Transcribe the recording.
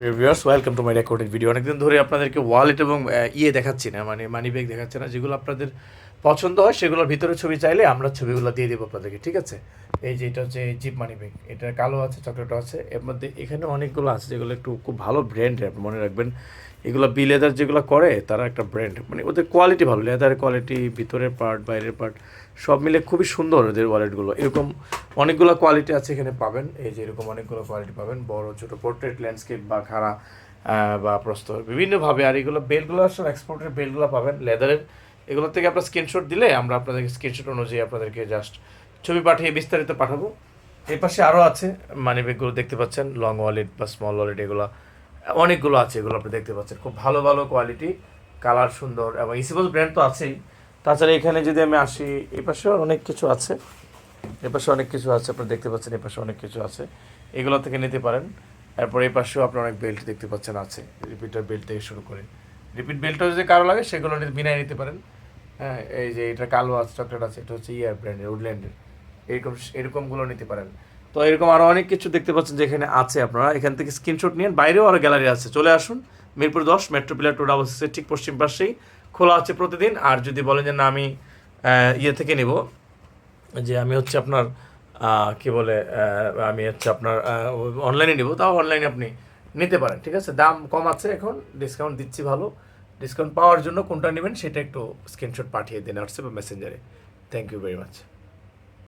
Viewers welcome to my recorded video অনেকদিন ধরে আপনাদেরকে ওয়ালেট এবং ইয়ে দেখাচ্ছি না মানে মানি ব্যাগ দেখাচ্ছি না, যেগুলো আপনাদের পছন্দ হয়, সেগুলোর ভিতরে ছবি চাইলে আমরা ছবিগুলো দিয়ে দেবো আপনাদেরকে, ঠিক আছে? এই যে এটা হচ্ছে জিপ মানি ব্যাগ এটা কালো আছে, চকলেটও আছে, এর মধ্যে এখানে অনেকগুলো আছে যেগুলো একটু খুব ভালো ব্র্যান্ড আপনি মনে রাখবেন। এগুলো বি লেদার যেগুলো করে, তারা একটা ব্র্যান্ড মানে ওদের কোয়ালিটি ভালো লেদার কোয়ালিটি ভিতরের পার্ট বাইরের পার্ট সব মিলে খুবই সুন্দর ওদের ওয়ালেটগুলো এরকম অনেকগুলো কোয়ালিটি আছে এখানে পাবেন, এই যে এরকম অনেকগুলো কোয়ালিটি পাবেন, বড়, ছোট পোর্ট্রেট ল্যান্ডস্কেপ বা খাড়া বা প্রস্তর, বিভিন্নভাবে, আর এগুলো বেলগুলো আসলে এক্সপোর্টের বেলগুলো পাবেন লেদারের এগুলো থেকে আপনার স্ক্রিনশট দিলে আমরা আপনাদেরকে স্ক্রিনশট অনুযায়ী আপনাদেরকে জাস্ট ছবি পাঠিয়ে বিস্তারিত পাঠাবো। এই পাশে আরও আছে মানি ব্যাগগুলো দেখতে পাচ্ছেন লং ওয়ালেট বা স্মল ওয়ালেট এগুলো। অনেকগুলো আছে এগুলো আপনি দেখতে পাচ্ছেন। খুব ভালো ভালো কোয়ালিটি কালার সুন্দর এবং ইসিবল ব্র্যান্ড তো আছেই। তাছাড়া এখানে যদি আমি আসি, এই পাশেও অনেক কিছু আছে। এ পাশে অনেক কিছু আছে, আপনারা দেখতে পাচ্ছেন এ পাশে অনেক কিছু আছে। এগুলো থেকে নিতে পারেন। তারপর এই পাশেও আপনার অনেক বেল্ট দেখতে পাচ্ছেন আছে। রিপিটার বেল্ট থেকে শুরু করে। রিপিট বেল্টও যদি কারও লাগে, সেগুলো বিনায় নিতে পারেন। হ্যাঁ এই যে এটা কালো আছে চকলেট আছে, এটা হচ্ছে ইয়ার ব্র্যান্ডের উডল্যান্ডের এরকম এরকমগুলো নিতে পারেন। তো এরকম আরও অনেক কিছু দেখতে পাচ্ছেন যেখানে আছে আপনারা। এখান থেকে স্ক্রিনশট নিয়ে বাইরেও আরও গ্যালারি আছে, চলে আসুন। মিরপুর দশ মেট্রো পিলার টু ডাবল ঠিক পশ্চিম পাশেই। খোলা আছে প্রতিদিন। আর যদি বলেন যে না, আমি ইয়ে থেকে নিব, যে আমি হচ্ছে আপনার কি বলে আমি হচ্ছে আপনার অনলাইনে নিব। তাও অনলাইনে আপনি নিতে পারেন, ঠিক আছে? দাম কম আছে এখন ডিসকাউন্ট দিচ্ছি ভালো। ডিসকাউন্ট পাওয়ার জন্য কোনটা নেবেন সেটা একটু স্ক্রিনশট পাঠিয়ে দিন হোয়াটসঅ্যাপ মেসেঞ্জারে থ্যাংক ইউ ভেরি মাচ